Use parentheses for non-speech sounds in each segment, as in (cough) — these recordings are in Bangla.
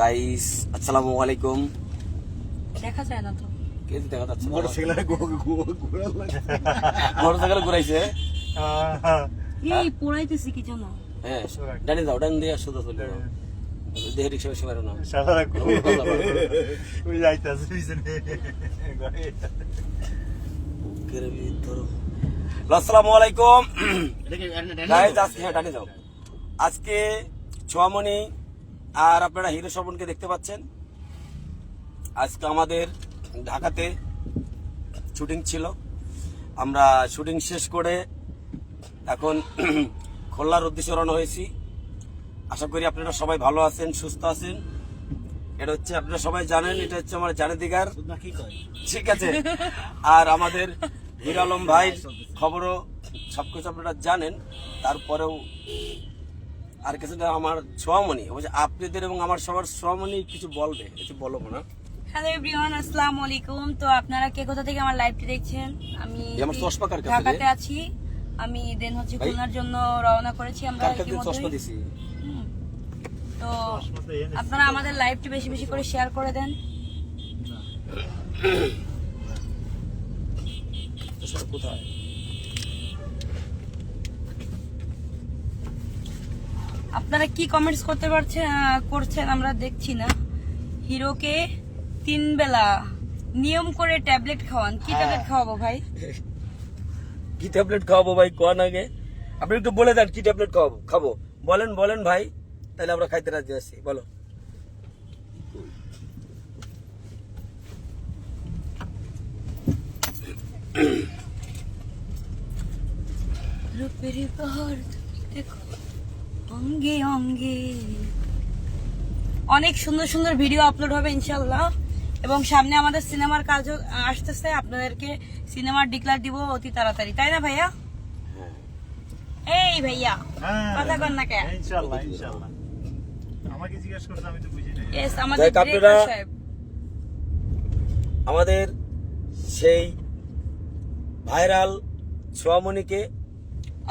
গাইস আসসালামু আলাইকুম। দেখা যায় না তো। কে দেখা যাচ্ছে মোটরসাইকেলে মোটরসাইকেল ঘুরাইছে? এই পোড়াইতেছি কি জানো হ্যাঁ ডানি দাও ডান দিয়ে সোজা চলে যাও। দেহে রিক্সা বেশি পারো না ওই যাইতাছে পিছনে। বুকের ভিতর। আসসালামু আলাইকুম। গাইস আজকে হ্যাঁ ডানি দাও আজকে ছোয়ামণি আর আপনারা হিরো শোভনকে দেখতে পাচ্ছেন। আজকে আমাদের ঢাকাতে শুটিং ছিল। আমরা শুটিং শেষ করে এখন (clears throat) খুলনার উদ্দেশ্যে রওনা হয়েছি। আশা করি আপনারা সবাই ভালো আছেন, সুস্থ আছেন। এটা হচ্ছে, আপনারা সবাই জানেন, এটা হচ্ছে আমার জানে দিগার ঠিক আছে। আর আমাদের হির আলম ভাই খবরও সবকিছু আপনারা জানেন। তারপরেও আর কিছুটা আমার সোয়ামণি অবশ্য আপনাদের এবং আমার সবার সোয়ামণি কিছু বলবে কিছু বলব না। হ্যালো এভরিওয়ান আসসালামু আলাইকুম। তো আপনারা কে কোথা থেকে আমার লাইভটি দেখছেন? আমি আমার চশমা কার কাছে ঢাকাতে আছি। আমি দেন হচ্ছে খুলনার জন্য রওনা করেছি আমরা চশমা দিছি? তো আপনারা আমাদের লাইভটি বেশি বেশি করে শেয়ার করে দেন। চশমা কোথায়? আপনারা কি কমেন্টস করতে পারছেন করছেন আমরা দেখছি না। হিরোকে তিন বেলা নিয়ম করে ট্যাবলেট খাওয়ান। কি হ্যাঁ। ট্যাবলেট খাওয়াবো ভাই? কি ট্যাবলেট খাওয়াবো ভাই? কোন আগে। আপনি একটু বলে দেন কি ট্যাবলেট খাওয়াবো? খাব। বলেন বলেন ভাই তাহলে আমরা খাইতে রাজি আছি। বলো। রূপের পাহাড় দেখো। অঙ্গে অঙ্গে। অনেক সুন্দর সুন্দর ভিডিও আপলোড হবে ইনশাল্লাহ এবং সামনে আমাদের সিনেমার কাজও আসতেছে আপনাদেরকে সিনেমার ডিক্লার দিব অতি তাড়াতাড়ি। তাই না ভাইয়া? এই ভাইয়া কথা কন না কে ইনশাআল্লাহ ইনশাআল্লাহ। আমাকে জিজ্ঞেস করতে আমি তো বুঝি নাই। Yes, আমাদের আপনারা- সাহেব। আমাদের সেই ভাইরাল সোয়ামণিকে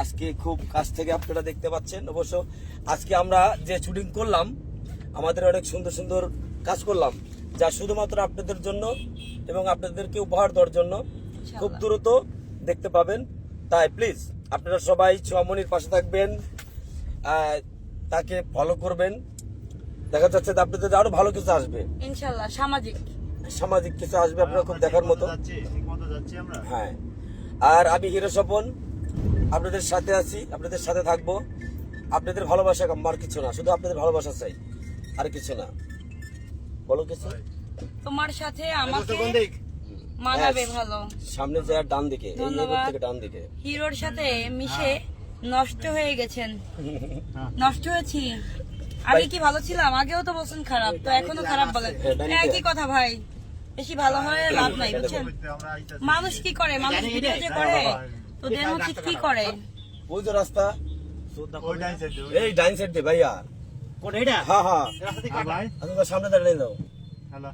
আজকে খুব কাছ থেকে আপনারা দেখতে পাচ্ছেন। অবশ্য আজকে আমরা যে শুটিং করলাম আমাদের অনেক সুন্দর সুন্দর কাজ করলাম যা শুধুমাত্র আপনাদের জন্য এবং আপনাদেরকে উপহার দেওয়ার জন্য খুব দ্রুত দেখতে পাবেন। তাই প্লিজ আপনারা সবাই সোয়ামণির পাশে থাকবেন তাকে ফলো করবেন। দেখা যাচ্ছে যে আপনাদের আরও ভালো কিছু আসবে। ইনশাল্লাহ সামাজিক। সামাজিক কিছু আসবে আপনারা খুব দেখার মতো যাচ্ছি ঠিক মতো যাচ্ছি আমরা। হ্যাঁ। আর আমি হিরো স্বপন আপনাদের সাথে আছি আপনাদের সাথে থাকব আপনাদের ভালোবাসা আমার কিছু না শুধু আপনাদের ভালোবাসা চাই আর কিছু না বলো কিছু তোমার সাথে আমাকে মানাবে ভালো সামনে ডান দিকে এই থেকে ডান দিকে হিরোর সাথে মিশে নষ্ট হয়ে গেছেন নষ্ট হয়েছি আগে কি ভালো ছিলাম আগেও তো বলছেন খারাপ তো এখনও খারাপ বলেন হ্যাঁ, একই কথা ভাই বেশি ভালো হয়ে লাভ নাই বুঝছেন মানুষ কি করে মানুষ ভিডিও যে করে তো দেন হচ্ছে কি করে ওই যে রাস্তা। ডাইন সাইডে এই ডাইন সাইড দিয়ে ভাইয়া। হ্যাঁ হ্যাঁ। ভাই আপনার সামনে দাঁড়িয়ে দাও হ্যালো।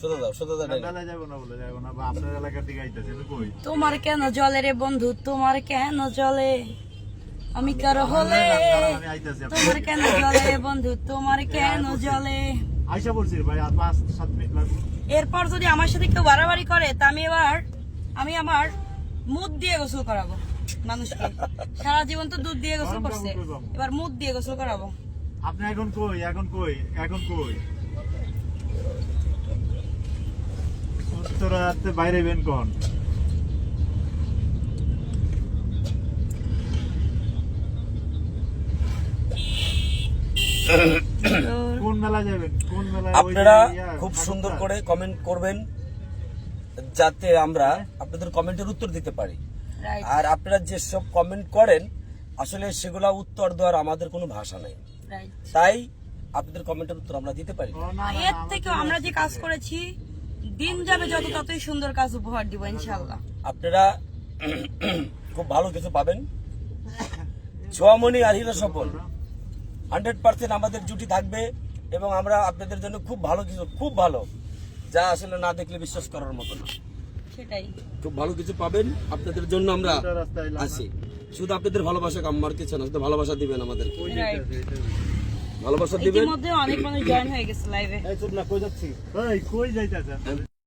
সোজা দাও সোজা দাঁড়িয়ে বেলা যাব না বলে যাব না বা আপনার এলাকার দিকে আইতাছি তো কই? তোমার কেন জলে রে বন্ধু? তোমার কেন জলে? আমি কারও হলে? তোমার কেন জলে রে বন্ধু? তোমার কেন জলে? আইসা বলছি ভাই আর পাঁচ সাত মিনিট লাগবে। এরপর যদি আমার সাথে কেউ বাড়াবাড়ি করে তা আমি এবার আমি আমার মুদ দিয়ে গোসল করাবো মানুষকে। সারা জীবন তো দুধ দিয়ে গোসল করছে। এবার মুদ দিয়ে গোসল করাবো। আপনি এখন কই? এখন কই? এখন কই? উত্তরাতে বাইরে বেন (coughs) কোন। কোন মেলা যাবেন? কোন মেলা আপনারা খুব সুন্দর করে কমেন্ট করবেন। যাতে আমরা আপনাদের কমেন্টের উত্তর দিতে পারি। আর আপনারা যেসব কমেন্ট করেন আসলে সেগুলা উত্তর দেওয়ার আমাদের কোনো ভাষা নেই। তাই আপনাদের কমেন্টের উত্তর আমরা দিতে পারি। এর থেকে আমরা যে কাজ করেছি দিন যাবে যত ততই সুন্দর কাজ উপহার দিব ইনশাল্লাহ আপনারা (clears throat) খুব ভালো কিছু পাবেন। ছোয়ামণি আর হিরো সফল হান্ড্রেড পার্সেন্ট আমাদের জুটি থাকবে এবং আমরা আপনাদের জন্য খুব ভালো কিছু খুব ভালো। যা আসলে না দেখলে বিশ্বাস করার মতো না। সেটাই। খুব ভালো কিছু পাবেন আপনাদের জন্য আমরা রাস্তায় আছি। শুধু আপনাদের ভালোবাসা কাম্মার কিছু না শুধু ভালোবাসা দিবেন আমাদের ভালোবাসা দিবেন? ইতিমধ্যে অনেক মানুষ জয়েন হয়ে গেছে লাইভে এই কই যাইতাছেন কি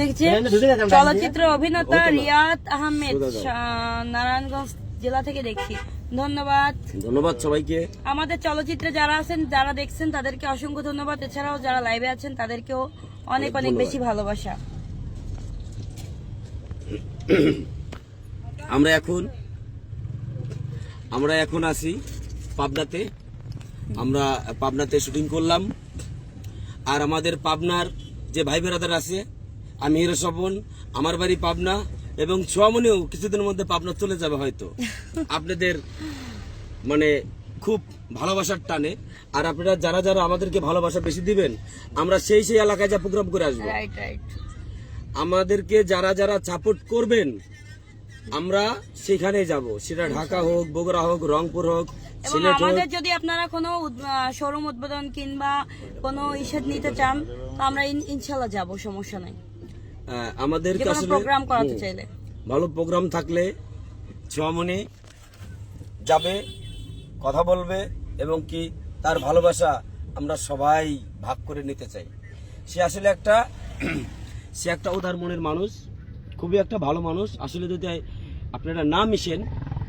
লিখছে? চলচ্চিত্র অভিনেতা রিয়াদ আহমেদ নারায়ণগঞ্জ জেলা থেকে দেখছি। ধন্যবাদ। ধন্যবাদ সবাইকে। আমাদের চলচ্চিত্রে যারা আছেন যারা দেখছেন তাদেরকে অসংখ্য ধন্যবাদ। এছাড়াও যারা লাইভে আছেন তাদেরকেও অনেক অনেক বেশি ভালোবাসা। আমরা এখন আমরা এখন আছি পাবনাতে। আমরা পাবনাতে শুটিং করলাম। আর আমাদের পাবনার যে ভাই বেরাদার আছে আমি হিরো স্বপন আমার বাড়ি পাবনা এবং ছোয়ামনিও কিছুদিনের মধ্যে পাবনা চলে যাবে হয়তো। (laughs) আপনাদের মানে খুব ভালোবাসার টানে আর আপনারা যারা যারা আমাদেরকে ভালোবাসা বেশি দিবেন আমরা সেই সেই এলাকায় যা প্রোগ্রাম করে আসব। আমাদেরকে যারা যারা সাপোর্ট করবেন আমরা সেখানে যাব। সেটা ঢাকা হোক বগুড়া হোক রংপুর হোক এবং আমাদের যদি আপনারা কোনো শোরুম উদ্বোধন কিংবা কোনো ইস্যুট নিতে চান তো আমরা ইনশাল্লাহ যাব সমস্যা নাই। আমাদের আসলে প্রোগ্রাম করাতে চাইলে। ভালো প্রোগ্রাম থাকলে ছোয়ামনি যাবে কথা বলবে এবং কি তার ভালোবাসা আমরা সবাই ভাগ করে নিতে চাই। সে আসলে একটা সে একটা উদার মনের মানুষ খুবই একটা ভালো মানুষ। আসলে যদি আপনারা না মিশেন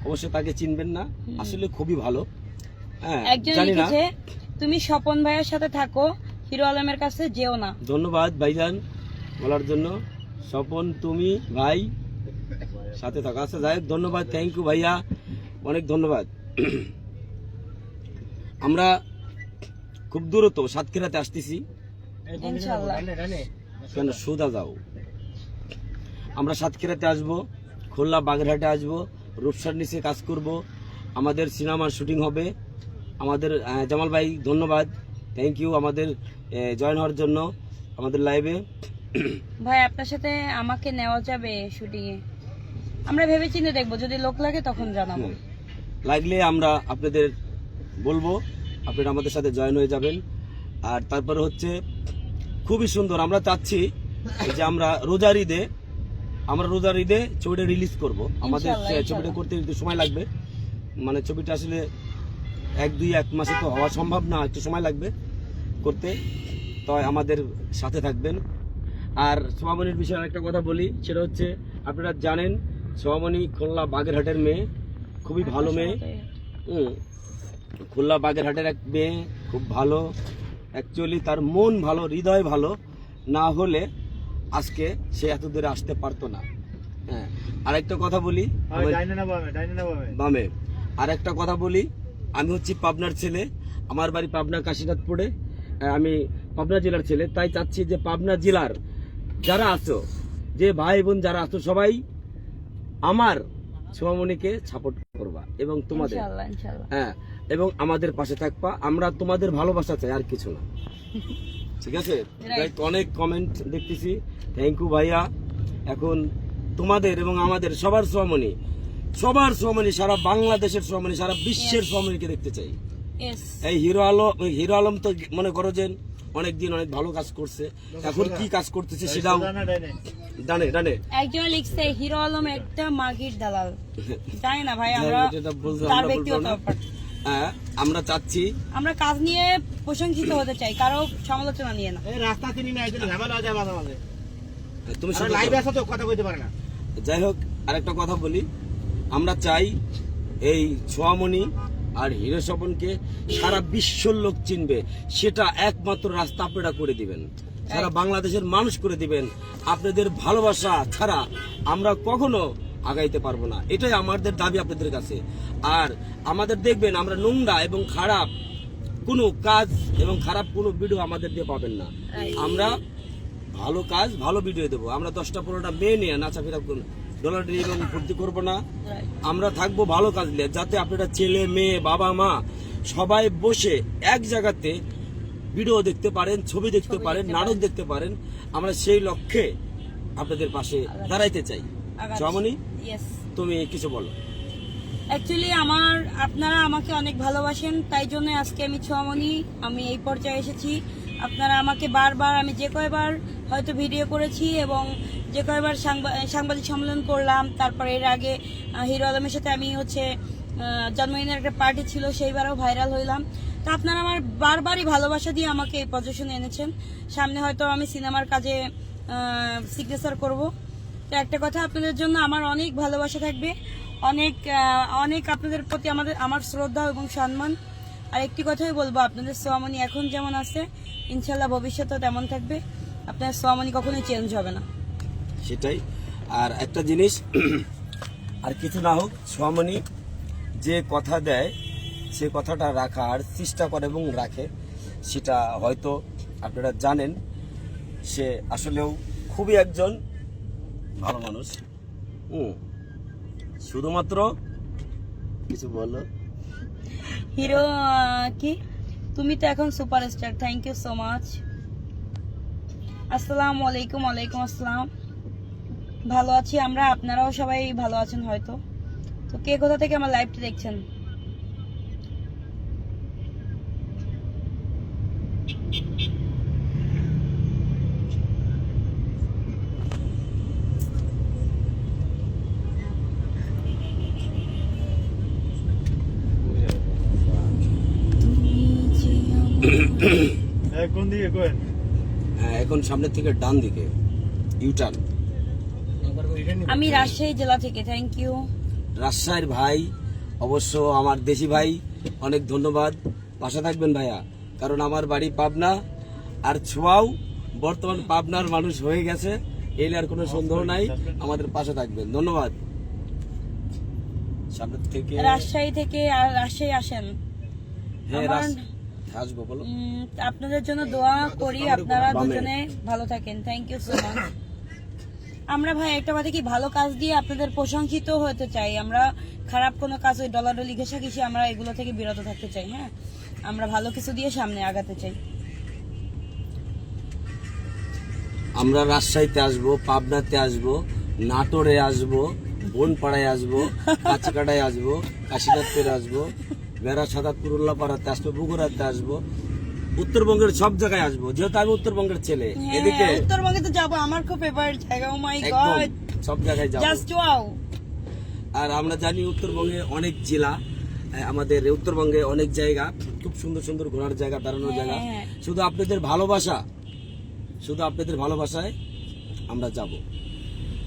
অবশ্যই তাকে চিনবেন না। আসলে খুবই ভালো। হ্যাঁ তুমি স্বপন ভাইয়ের সাথে থাকো হিরো আলমের কাছে যেও না। ধন্যবাদ ভাইজান। বলার জন্য স্বপন তুমি ভাই সাথে থাকা। আচ্ছা যাই হোক, ধন্যবাদ থ্যাংক ইউ ভাইয়া। অনেক ধন্যবাদ। আমরা খুব দূরত সাতক্ষীরাতে আসতেছি। কেন সুদা যাও। আমরা সাতক্ষীরাতে আসব খুলনা বাগেরহাটে আসব রূপসার নিচে কাজ করব। আমাদের সিনেমার শুটিং হবে। আমাদের জামাল ভাই ধন্যবাদ। থ্যাংক ইউ আমাদের জয়েন হওয়ার জন্য আমাদের লাইভে ভাই আপনার সাথে আমাকে নেওয়া যাবে শুটিং এ আমরা ভেবে চিন্তে দেখব যদি লোক লাগে তখন জানাব। লাগলে আমরা আপনাদের বলব আপনারা আমাদের সাথে জয়েন হয়ে যাবেন। আর তারপরে হচ্ছে খুবই সুন্দর আমরা চাচ্ছি যে আমরা রোজার ঈদে আমরা রোজার ঈদে ছবিটা রিলিজ করব। আমাদের ছবিটা করতে একটু সময় লাগবে। মানে ছবিটা আসলে এক দুই এক মাসে তো হওয়া সম্ভব না একটু সময় লাগবে করতে। তাই আমাদের সাথে থাকবেন। আর সোমামনির বিষয়ে একটা কথা বলি সেটা হচ্ছে আপনারা জানেন সোমামনি খুলনা বাগেরহাটের মেয়ে খুবই ভালো মেয়ে। হুম খুলনা বাগেরহাটের এক মেয়ে খুব ভালো। অ্যাকচুয়ালি তার মন ভালো হৃদয় ভালো। না হলে আজকে সে এত দূরে আসতে পারতো না। হ্যাঁ আরেকটা কথা বলি না বামে ডাইনে না বামে। বামে। আর একটা কথা বলি আমি হচ্ছি পাবনার ছেলে আমার বাড়ি পাবনা কাশীনাথপুরে। আমি পাবনা জেলার ছেলে তাই চাচ্ছি যে পাবনা জেলার যারা আছো যে ভাই বোন যারা আছো সবাই আমার সোমামণিকে সাপোর্ট করবা এবং তোমাদের। হ্যাঁ এবং আমাদের পাশে থাকবা। আমরা তোমাদের ভালোবাসা চাই আর কিছু না। ঠিক আছে? অনেক কমেন্ট দেখতেছি। থ্যাংক ইউ ভাইয়া। এখন তোমাদের এবং আমাদের সবার সোয়ামণি সবার সোয়ামণি সারা বাংলাদেশের সোয়ামণি সারা বিশ্বের সোয়ামণিকে দেখতে চাই। এই হিরো আলম হিরো আলম তো মনে করো যে অনেকদিন অনেক ভালো কাজ করছে। এখন কি কাজ করতেছে সেটাও একজন লিখছে হিরো আলম একটা মাগির দালাল। (laughs) জানি না ভাই আমরা তার ব্যক্তিগত বলব না। ব্যাপার। হ্যাঁ আমরা চাচ্ছি। আমরা কাজ নিয়ে প্রশংসিত হতে চাই কারও সমালোচনা নিয়ে না। রাস্তা চিনি না একজন ঝামেলা হয়ে যায় মাঝে মাঝে। তুমি শুধু লাইভ। তো কথা কইতে পারে না। যাই হোক আরেকটা কথা বলি। আমরা চাই এই ছোয়ামণি আর হিরো স্বপনকে সারা বিশ্বর লোক চিনবে। সেটা একমাত্র রাস্তা আপনারা করে দিবেন। সারা বাংলাদেশের মানুষ করে দিবেন। আপনাদের ভালোবাসা ছাড়া আমরা কখনো আগাইতে পারব না। এটাই আমাদের দাবি আপনাদের কাছে। আর আমাদের দেখবেন আমরা নোংরা এবং খারাপ কোনো কাজ এবং খারাপ কোনো ভিডিও আমাদের দিয়ে পাবেন না। আমরা ভালো কাজ ভালো ভিডিও দেবো। আমরা দশটা পনেরোটা মেয়ে নিয়ে নাচাফেরা ডলারি এবং ফুর্তি করব না। আমরা থাকব ভালো কাজ নিয়ে যাতে আপনারা ছেলে মেয়ে বাবা মা সবাই বসে এক জায়গাতে ভিডিও দেখতে পারেন ছবি দেখতে পারেন নাটক দেখতে পারেন। আমরা সেই লক্ষ্যে আপনাদের পাশে দাঁড়াইতে চাই। জমনি তুমি কিছু বলো। অ্যাকচুয়ালি আমার আপনারা আমাকে অনেক ভালোবাসেন তাই জন্য আজকে আমি ছোয়ামণি আমি এই পর্যায়ে এসেছি। আপনারা আমাকে বারবার আমি যে কয়বার হয়তো ভিডিও করেছি এবং যে কয়বার সাংবা- সাংবাদিক সম্মেলন করলাম, তারপরে এর আগে হিরো আলমের সাথে আমি হচ্ছে জন্মদিনের একটা পার্টি ছিল, সেইবারও ভাইরাল হইলাম। তা আপনারা আমার বারবারই ভালোবাসা দিয়ে আমাকে এই পজিশনে এনেছেন। সামনে হয়তো আমি সিনেমার কাজে সিগনেচার করব। তো একটা কথা আপনাদের জন্য, আমার অনেক ভালোবাসা থাকবে। অনেক অনেক আপনাদের প্রতি আমাদের, আমার শ্রদ্ধা এবং সম্মান। আর একটি কথাই বলব, আপনাদের সোয়ামনি এখন যেমন আছে, ইনশাল্লাহ ভবিষ্যতেও তেমন থাকবে। আপনার সোয়ামনি কখনোই চেঞ্জ হবে না। সেটাই। আর একটা জিনিস আর কিছু না হোক সোহামণি যে কথা দেয় সে কথাটা রাখার চেষ্টা করে এবং রাখে সেটা হয়তো আপনারা জানেন সে আসলেও খুবই একজন ভালো মানুষ। হুম শুধুমাত্র কিছু বলো। হিরো কি? তুমি তো এখন superstar thank you so much আসসালামু আলাইকুম, ওয়ালাইকুম আসসালাম। ভালো আছি আমরা, আপনারাও সবাই ভালো আছেন হয়তো। তো কে কোথা থেকে আমার লাইভটা দেখছেন? এখন সামনের থেকে ডান দিকে। ইউটার্ন আমি রাজশাহী জেলা থেকে থ্যাংক ইউ রাজশাহীর ভাই অবশ্য আমার দেশি ভাই অনেক ধন্যবাদ। পাশে থাকবেন ভাইয়া কারণ আমার বাড়ি পাবনা আর ছোঁয়াও বর্তমান পাবনার মানুষ হয়ে গেছে এলে আর কোনো সন্দেহ নাই। আমাদের পাশে থাকবেন। ধন্যবাদ। সামনের থেকে রাজশাহী থেকে আর রাজশাহী আসেন। হ্যাঁ আসব বলো। আপনাদের জন্য দোয়া করি আপনারা দুজনে ভালো থাকেন। থ্যাংক ইউ সো মাচ আমরা ভাই একটা কথা কি ভালো কাজ দিয়ে আপনাদের প্রশংসিত হতে চাই। আমরা খারাপ কোনো কাজ ওই ডলাডলি ঘেঁষাঘেঁষি আমরা এগুলো থেকে বিরত থাকতে চাই হ্যাঁ? আমরা ভালো কিছু দিয়ে সামনে আগাতে চাই। আমরা রাজশাহীতে আসব পাবনাতে আসব নাটোরে আসব বনপাড়ায় আসব কাছিকাটায় আসব কাশীনাথপুরে আসব বেড়া সাদাতপুর উল্লাপাড়াতে আসব বগুড়াতে আসব উত্তরবঙ্গের সব জায়গায় আসব। যেহেতু আমি উত্তরবঙ্গের ছেলে এদিকে হ্যাঁ, উত্তরবঙ্গে তো যাব আমার খুব ফেভারিট জায়গা ও মাই গড সব জায়গায় যাব। জাস্ট ওয়াও আর আমরা জানি উত্তরবঙ্গে অনেক জেলা আমাদের উত্তরবঙ্গে অনেক জায়গা খুব সুন্দর সুন্দর ঘোরার জায়গা জায়গা হ্যাঁ। শুধু আপনাদের ভালোবাসা শুধু আপনাদের ভালোবাসায় আমরা যাব।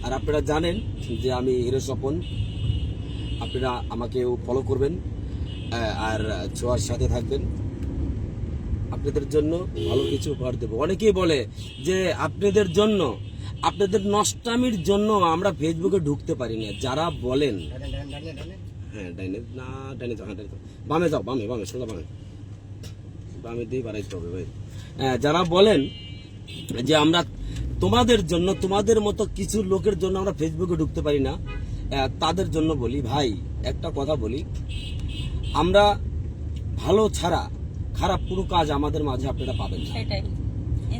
আর আপনারা জানেন যে আমি হিরো স্বপন আপনারা আমাকেও ফলো করবেন। আর ছোঁয়ার সাথে থাকবেন। আপনাদের জন্য ভালো কিছু উপহার দেবো। অনেকেই বলে যে আপনাদের জন্য, আপনাদের নষ্টামির জন্য আমরা ফেসবুকে ঢুকতে পারি না। যারা বলেন হ্যাঁ না, ডাইনে যাও হ্যাঁ বামে যাও, বামে বামে, সোজা বামে। বামে দিয়ে বাড়াইতে হবে ভাই। যারা বলেন যে আমরা তোমাদের জন্য, তোমাদের মতো কিছু লোকের জন্য আমরা ফেসবুকে ঢুকতে পারি না তাদের জন্য বলি, ভাই, একটা কথা বলি। আমরা ভালো ছাড়া খারাপ কোনো কাজ আমাদের মাঝে আপনারা পাবেন না।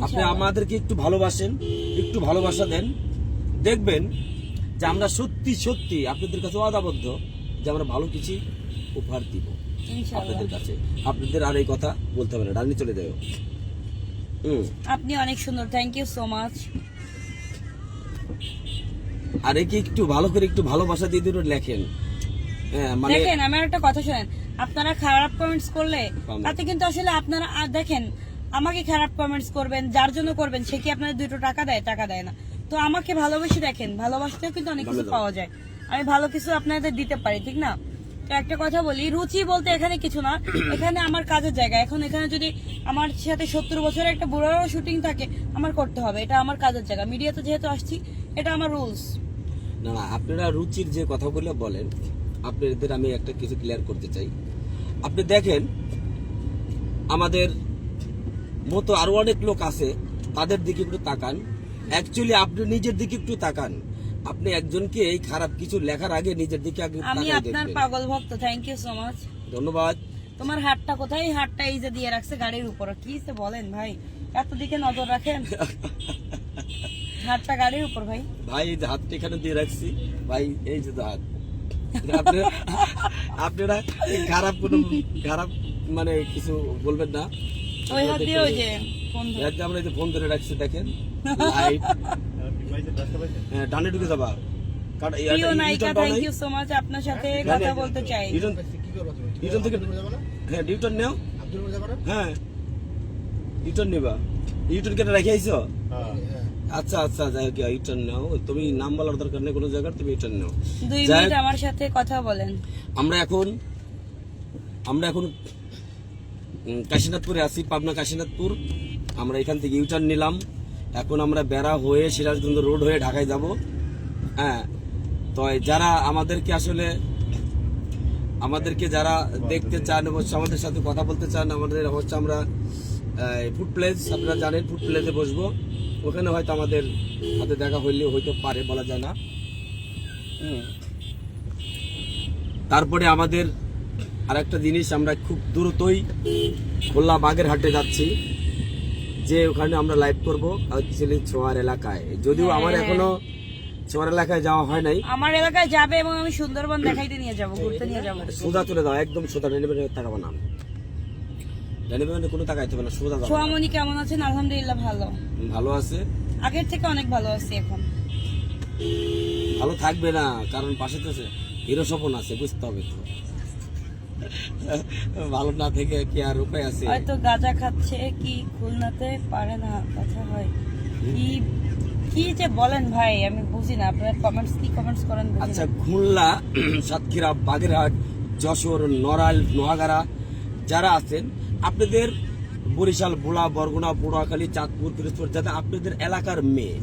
আপনি আমাদেরকে একটু ভালোবাসেন একটু ভালোবাসা দেন। দেখবেন যে আমরা সত্যি সত্যি আপনাদের কাছে অদাবদ্ধ যে আমরা ভালো কিছু উপহার দিব আপনাদের কাছে। আপনাদের আর এই কথা বলতে হবে না রানী চলে হুম। আপনি অনেক সুন্দর থ্যাংক ইউ সো মাচ আর একে একটু ভালো করে একটু ভালোবাসা দিয়ে দিন লেখেন। হ্যাঁ মানে দেখেন আমার একটা কথা শোনেন। আপনারা খারাপ কমেন্টস করলে তাতে কিন্তু আসলে আপনারা আর দেখেন আমাকে খারাপ কমেন্টস করবেন যার জন্য করবেন সে কি আপনার দুটো টাকা দেয়? টাকা দেয় না। তো আমাকে ভালোবেসে দেখেন ভালোবাসতেও কিন্তু অনেক কিছু পাওয়া যায়। আমি ভালো কিছু আপনাদের দিতে পারি ঠিক না? তো একটা কথা বলি রুচি বলতে এখানে কিছু না। (coughs) এখানে আমার কাজের জায়গা। এখন এখানে যদি আমার সাথে সত্তর বছরের একটা বুড়ারও শুটিং থাকে আমার করতে হবে। এটা আমার কাজের জায়গা। মিডিয়াতে যেহেতু আসছি এটা আমার রুলস না না আপনারা রুচির যে কথাগুলো বলেন আপনাদের আমি একটা কিছু ক্লিয়ার করতে চাই। আপনি দেখেন আমাদের মতো আরও অনেক লোক আছে তাদের দিকে একটু তাকান। অ্যাকচুয়ালি আপনি নিজের দিকে একটু তাকান। আপনি একজনকে এই খারাপ কিছু লেখার আগে নিজের দিকে আগে আমি আপনার পাগল ভক্ত থ্যাংক ইউ সো মাচ ধন্যবাদ। তোমার হাতটা কোথায়? হাতটা এই যে দিয়ে রাখছে গাড়ির উপরে। কি সে বলেন ভাই? এত দিকে নজর রাখেন। (laughs) হাতটা গাড়ির উপর ভাই। ভাই এই যে হাতটা এখানে দিয়ে রাখছি। ভাই এই যে হাত। আপনারা আপনারা খারাপ কোনো খারাপ মানে কিছু বলবেন না। ওই হাত দিয়ে ওই যে ফোন ধরে। আমরা এই যে ফোন ধরে রাখছি দেখেন। লাইট হ্যাঁ, ডানে ঢুকে যাবা। প্রিয় নায়িকা থ্যাংক ইউ সো মাচ আপনার সাথে হ্যাঁ, কথা হ্যাঁ, বলতে চাই। U-turn- কি করব তুমি U-turn থেকে আব্দুল যাব না হ্যাঁ নেও। আব্দুল যাব না হ্যাঁ। ইউটার্ন নিবা। ইউটার্ন কেটে রেখে আইছো? হ্যাঁ। আচ্ছা আচ্ছা যাই হোক ইউটার্ন নাও। তুমি নাম বলার দরকার নেই কোনো জায়গার তুমি ইউটার্ন নাও। দুই মিনিট আমার সাথে কথা বলেন। আমরা এখন আমরা এখন কাশীনাথপুরে আছি পাবনা কাশীনাথপুর। আমরা এখান থেকে ইউটার্ন নিলাম। এখন আমরা বেড়া হয়ে সিরাজগঞ্জ রোড হয়ে ঢাকায় যাব। হ্যাঁ তো যারা আমাদেরকে আসলে আমাদেরকে যারা দেখতে চান এবং আমাদের সাথে কথা বলতে চান আমাদের হচ্ছে আমরা ফুড প্লেস আপনারা জানেন ফুড প্লেসে বসবো। ওখানে হয়তো আমাদের হাতে দেখা হইলেও হইতে পারে বলা যায় না। হুম। তারপরে আমাদের আরেকটা জিনিস আমরা খুব দ্রুতই খোলা বাগের হাটে যাচ্ছি যে ওখানে আমরা লাইভ করব অ্যাকচুয়ালি ছোয়ার এলাকায়। যদিও আমার হ্যাঁ। এখনও ছোয়ার এলাকায় যাওয়া হয় নাই। আমার এলাকায় যাবে এবং আমি সুন্দরবন দেখাইতে নিয়ে যাব ঘুরতে নিয়ে যাব। সোজা চলে যাও একদম সোজা ডেলিভারি তাকাবো না। ডেলিভারি কোনো টাকাইতে হবে না। সোজা যাও সোয়ামনি কেমন আছেন? আলহামদুলিল্লাহ ভালো। ভালো আছে। আগের থেকে অনেক ভালো আছি এখন। ভালো থাকবে না কারণ পাশে তো হিরো স্বপন আছে বুঝতে হবে তো। ভালো না থেকে কি আর উপায় আছে? হয়তো গাঁজা খাচ্ছে কি খুলনাতে পারে না কথা হয়। কি কি যে বলেন ভাই আমি বুঝি না। আপনার কমেন্টস কি কমেন্টস করেন আচ্ছা খুলনা সাতক্ষীরা বাগেরহাট যশোর নড়াইল নোয়াগাড়া যারা আছেন আপনাদের বরিশাল বোলা বরগুনা পোড়াখালী চাঁদপুর পিরোজপুর যাতে আপনাদের এলাকার মেয়ে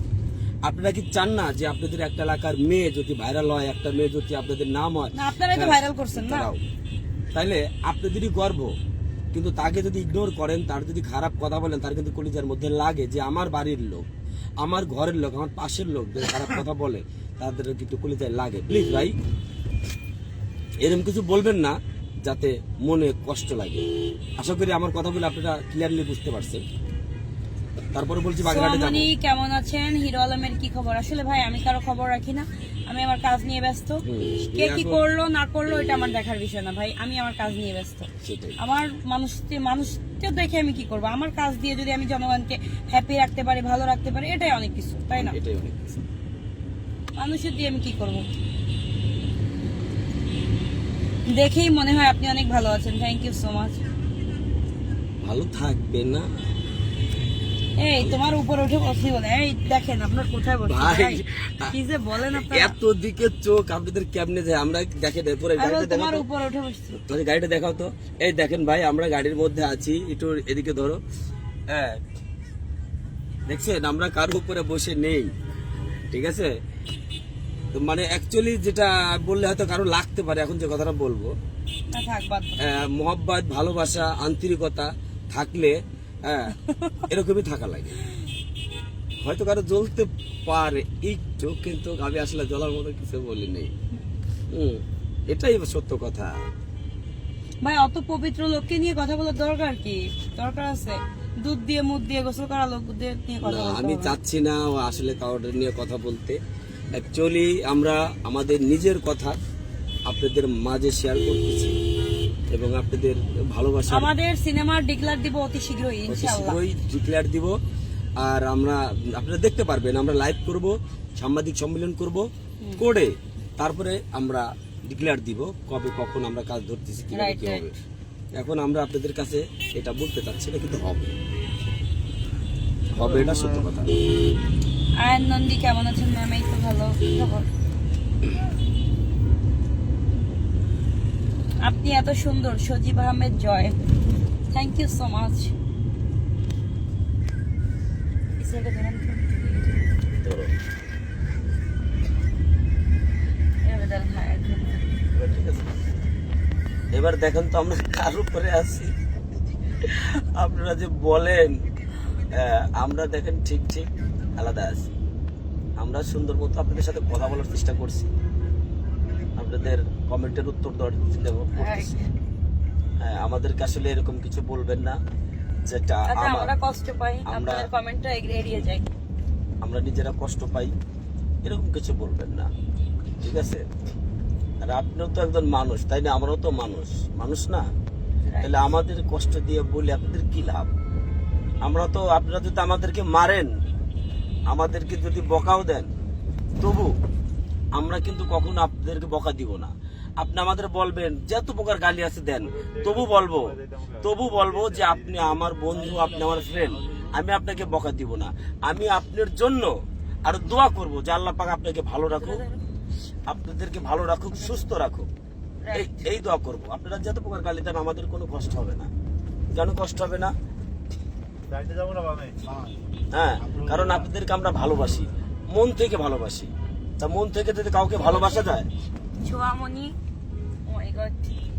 আপনারা কি চান না যে আপনাদের একটা এলাকার মেয়ে যদি ভাইরাল হয় একটা মেয়ে যদি আপনাদের নাম হয়? আপনারাই তো হ্যাঁ, ভাইরাল করছেন না। তাইলে আপনাদেরই গর্ব কিন্তু তাকে যদি ইগনোর করেন তার যদি খারাপ কথা বলেন তার কিন্তু কলিজার মধ্যে লাগে যে আমার বাড়ির লোক আমার ঘরের লোক আমার পাশের লোক যদি খারাপ কথা বলে তাদের কিন্তু কলিজায় লাগে। প্লিজ ভাই এরকম কিছু বলবেন না। যাতে মনে কষ্ট লাগে। আশা করি আমার কথা বলে আপনারা ক্লিয়ারলি বুঝতে পারছেন। তারপরে বলছি বাগেরহাটে কেমন আছেন? হিরো আলমের কি খবর? আসলে ভাই আমি কারও খবর রাখি না। আমি আমার কাজ নিয়ে ব্যস্ত। কে কি করল না করল এটা আমার দেখার বিষয় না ভাই। আমি আমার কাজ নিয়ে ব্যস্ত। আমার মানুষকে মানুষকে দেখে আমি কি করব? আমার কাজ দিয়ে যদি আমি জনগণকে হ্যাপি রাখতে পারি ভালো রাখতে পারি এটাই অনেক কিছু তাই না? এটাই অনেক কিছু। মানুষের দিয়ে আমি কি করব? দেখেই মনে হয় আপনি অনেক ভালো আছেন। থ্যাংক ইউ সো মাচ ভালো থাকবে না। এই তোমার উপর উঠে বসি বলে। এই দেখেন আপনার কোথায় বসে? ভাই, কি যে বলেন আপনারা। এত দিকে চোখ আপনাদের কেমনে যায়? আমরা দেখে দেয় পরে গাড়িটা বলছি, তোমার উপর উঠে বসছি। তোমাদের গাড়িটা দেখাও তো। এই দেখেন ভাই আমরা গাড়ির মধ্যে আছি। একটু এদিকে ধরো। হ্যাঁ। দেখছেন আমরা কার উপরে বসে নেই। ঠিক আছে? মানে অ্যাকচুয়ালি যেটা বললে হয়তো কারও লাগতে পারে এখন যে কথাটা বলব। আহ, মহব্বত ভালোবাসা আন্তরিকতা থাকলে হ্যাঁ (laughs) এরকমই থাকা লাগে। হয়তো কারও জ্বলতে পারে একটু কিন্তু আমি আসলে জ্বলার মতো কিছু বলি নেই। হুম এটাই সত্য কথা। ভাই অত পবিত্র লোককে নিয়ে কথা বলার দরকার কি? দরকার আছে। দুধ দিয়ে মুখ দিয়ে গোসল করা লোকদের নিয়ে কথা আমি। চাচ্ছি না আসলে কারোর নিয়ে কথা বলতে। অ্যাকচুয়ালি আমরা আমাদের নিজের কথা আপনাদের মাঝে শেয়ার করতেছি এবং আপনাদের ভালোবাসা আমাদের সিনেমার ডিক্লার দিব অতি শীঘ্রই শীঘ্রই ডিক্লেয়ার দিব। আর আমরা আপনারা দেখতে পারবেন আমরা লাইভ করব সাংবাদিক সম্মেলন করব করে তারপরে আমরা ডিক্লেয়ার দিব কবে কখন আমরা কাজ ধরতেছি কীভাবে কি হবে এখন আমরা আপনাদের কাছে এটা বলতে চাচ্ছি না কিন্তু হবে। হবে এটা সত্য কথা। আয়ন নন্দী, কেমন আছেন ম্যাম এই তো ভালো। আপনি এত সুন্দর, Sajeeb Ahmed Joy. Thank you so much এবার দেখেন তো আমরা কার উপরে আছি। আপনারা যে বলেন আমরা দেখেন ঠিক ঠিক। আলাদা আছি। আমরা সুন্দর মতো আপনাদের সাথে কথা বলার চেষ্টা করছি। আপনাদের কমেন্টের উত্তর দেওয়ার করতেছি হ্যাঁ, আমাদেরকে আসলে এরকম কিছু বলবেন না যেটা আচ্ছা আমরা কষ্ট পাই আপনাদের কমেন্টটা এড়িয়ে যাই। আমরা নিজেরা কষ্ট পাই এরকম কিছু বলবেন না। ঠিক আছে? আর আপনিও তো একজন মানুষ তাই না? আমরাও তো মানুষ। মানুষ না? তাহলে আমাদের কষ্ট দিয়ে বলে আপনাদের কি লাভ? আমরা তো আপনারা যদি আমাদেরকে মারেন আমাদেরকে যদি বকাও দেন তবু আমরা কিন্তু কখনো আপনাদেরকে বকা দিব না। আপনি আমাদের বলবেন যত প্রকার গালি আছে দেন। তবু বলব তবু বলব যে আপনি আমার বন্ধু আপনি আমার ফ্রেন্ড আমি আপনাকে বকা দিব না। আমি আপনার জন্য আর দোয়া করব যে আল্লাহ পাক আপনাকে ভালো রাখুক আপনাদেরকে ভালো রাখুক সুস্থ রাখুক। এই এই দোয়া করব। আপনারা যত প্রকার গালি দেন আমাদের কোনো কষ্ট হবে না। কেন কষ্ট হবে না? যাইতে যাব না বামে। হ্যাঁ কারণ আপনাদেরকে আমরা ভালোবাসি। মন থেকে ভালোবাসি। তা মন থেকে যদি কাউকে ভালোবাসা যায়?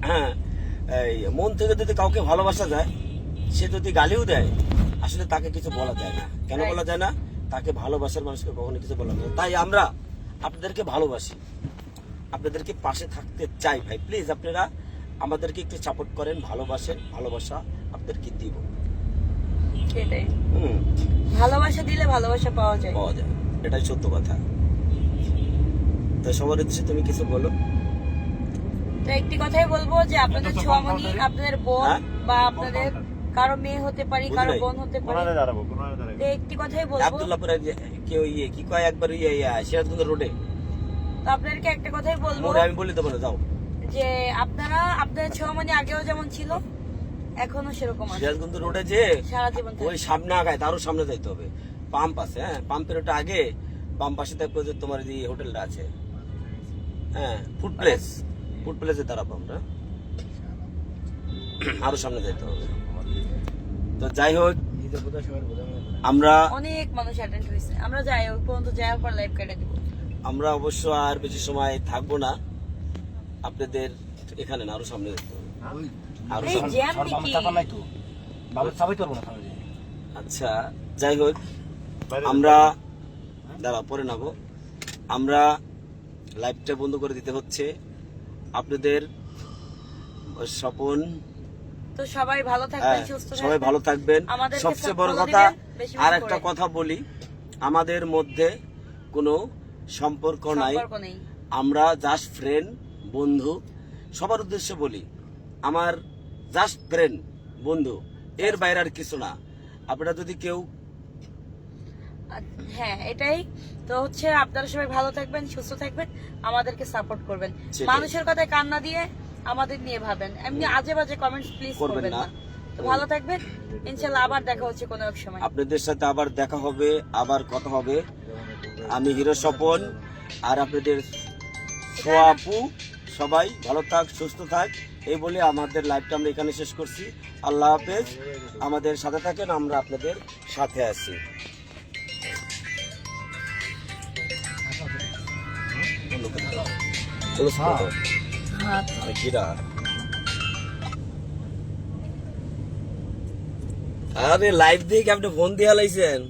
হ্যাঁ এই মন থেকে যদি কাউকে ভালোবাসা যায় সে যদি গালিও দেয় আসলে তাকে কিছু বলা যায় না। কেন বলা যায় না? তাকে ভালোবাসার মানুষকে কখনো কিছু বলা যায় তাই আমরা আপনাদেরকে ভালোবাসি। আপনাদেরকে পাশে থাকতে চাই ভাই। প্লিজ আপনারা আমাদেরকে একটু সাপোর্ট করেন ভালোবাসেন ভালোবাসা আপনাদেরকে দিব। সেটাই ভালোবাসা দিলে ভালোবাসা পাওয়া যায়। পাওয়া যায়। এটাই সত্য কথা। তো সবার উদ্দেশ্যে তুমি কিছু বলো। তো একটি কথাই বলব যে আপনাদের ছোয়ামণি আপনাদের বোন হ্যাঁ? বা আপনাদের কারও মেয়ে হতে পারি কারও বোন হতে পারে। তো একটি কথাই বলব ইয়ে কি কয় একবার ইয়ে ইয়ে সিরাজগঞ্জ রোডে তো আপনাদেরকে একটা কথাই বলব আমি বলি দেবো না যাও। যে আপনারা আপনাদের ছোয়ামণি আগেও যেমন ছিল এখনও সেরকম আছে। সিরাজগঞ্জ রোডে যে সারা জীবন ওই সামনে আগায় তারও সামনে যাইতে হবে। পাম্প আছে হ্যাঁ পাম্পের ওটা আগে বাম পাশে দেখব যে তোমার যে হোটেলটা আছে। হ্যাঁ ফুড প্লেস ফুড প্লেসে দাঁড়াবো আমরা। আরও সামনে যাইতে হবে। তো যাই হোক আমরা অনেক মানুষ অ্যাটেন্ড হয়েছে আমরা যাই ওই পর্যন্ত যাওয়ার পর লাইভ কেটে দিব। আমরা অবশ্য আর বেশি সময় থাকব না। আপনাদের এখানে না আরও সামনে যেতে হবে। আরও আচ্ছা যাই হোক আমরা দাঁড়া পরে নাবো আমরা লাইভটা বন্ধ করে দিতে হচ্ছে। আপনাদের স্বপন তো সবাই ভালো থাকবেন হ্যাঁ, সুস্থ সবাই ভালো থাকবেন। সবচেয়ে সব বড় কথা আর একটা কথা বলি। আমাদের মধ্যে কোনো সম্পর্ক নাই। আমরা জাস্ট ফ্রেন্ড বন্ধু। সবার উদ্দেশ্যে বলি আমার জাস্ট ফ্রেন্ড বন্ধু। এর বাইরে আর কিছু না। আপনারা যদি কেউ হ্যাঁ এটাই। তো হচ্ছে আপনারা সবাই ভালো থাকবেন সুস্থ থাকবেন আমাদেরকে সাপোর্ট করবেন। মানুষের কথায় কান্না দিয়ে আমাদের নিয়ে ভাবেন। এমনি আজে বাজে কমেন্টস প্লিজ করবেন না। তো ভালো থাকবেন। ইনশাল্লাহ আবার দেখা হচ্ছে কোনো এক সময়। আপনাদের সাথে আবার দেখা হবে আবার কথা হবে। আমি হিরো স্বপন আর আপনাদের সোয়াপু সবাই ভালো থাক সুস্থ থাক। এই বলে আমাদের লাইভটা আমরা এখানে শেষ করছি। আল্লাহ হাফেজ। আমাদের সাথে থাকেন আমরা আপনাদের সাথে আছি। হ্যাঁ। আরে লাইভ দেখে আপনি ফোন দিয়ে লাইছেন।